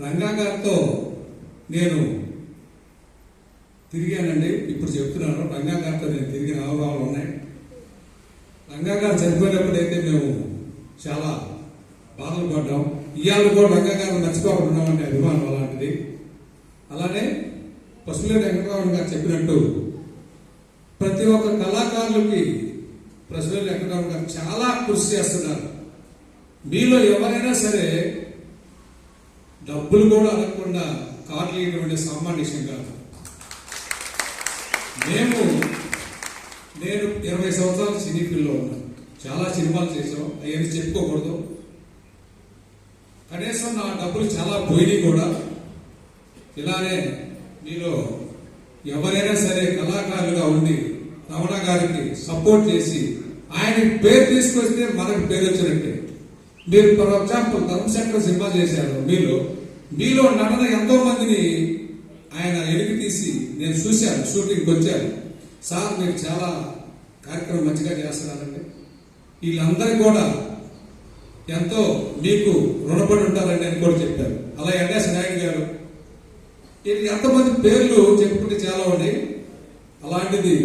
రంగా గారితో నేను తిరిగానండి. ఇప్పుడు చెప్తున్నాను రంగా గారితో నేను తిరిగిన అనుభవాలు ఉన్నాయి. రంగా గారు చనిపోయినప్పుడైతే మేము చాలా బాధలు పడ్డాం. ఇవాళ కూడా రంగా గారు మర్చిపోకుండా అభిమానం అలాంటిది. అలానే పశువుల వెంకటరామన్ గారు చెప్పినట్టు ప్రతి ఒక్క కళాకారులకి ప్రశ్నలు వెంకటరామన్ గారు చాలా కృషి చేస్తున్నారు. మీలో ఎవరైనా సరే డబ్బులు కూడా అడగకుండా కార్లు ఇటువంటి సామాన్య విషయం కాదు. మేము నేను ఇరవై సంవత్సరాల సినీ ఫీల్డ్లో ఉన్నాను చాలా సినిమాలు చేసాం అవన్నీ చెప్పుకోకూడదు. కనీసం నా డబ్బులు చాలా పోయినాయి కూడా. ఇలానే మీలో ఎవరైనా సరే కళాకారులుగా ఉండి రమణ గారికి సపోర్ట్ చేసి ఆయన పేరు తీసుకొస్తే మనకు పేరు వచ్చినట్టే మీరు ఫర్ ఎగ్జాంపుల్ ధర్మశంకర్ సినిమా చేశారు. మీలో మీలో నటన ఎంతో మందిని ఆయన ఎలికి తీసి నేను చూశాను షూటింగ్కి వచ్చాను. సార్ మీరు చాలా కార్యక్రమం మంచిగా చేస్తున్నారండి. వీళ్ళందరూ కూడా ఎంతో మీకు రుణపడి ఉంటారని అని కూడా చెప్పారు అలా ఎన్ఎస్ నాయుడు గారు. వీళ్ళకి ఎంతమంది పేర్లు చెప్పుకుంటే చాలా ఉన్నాయి. అలాంటిది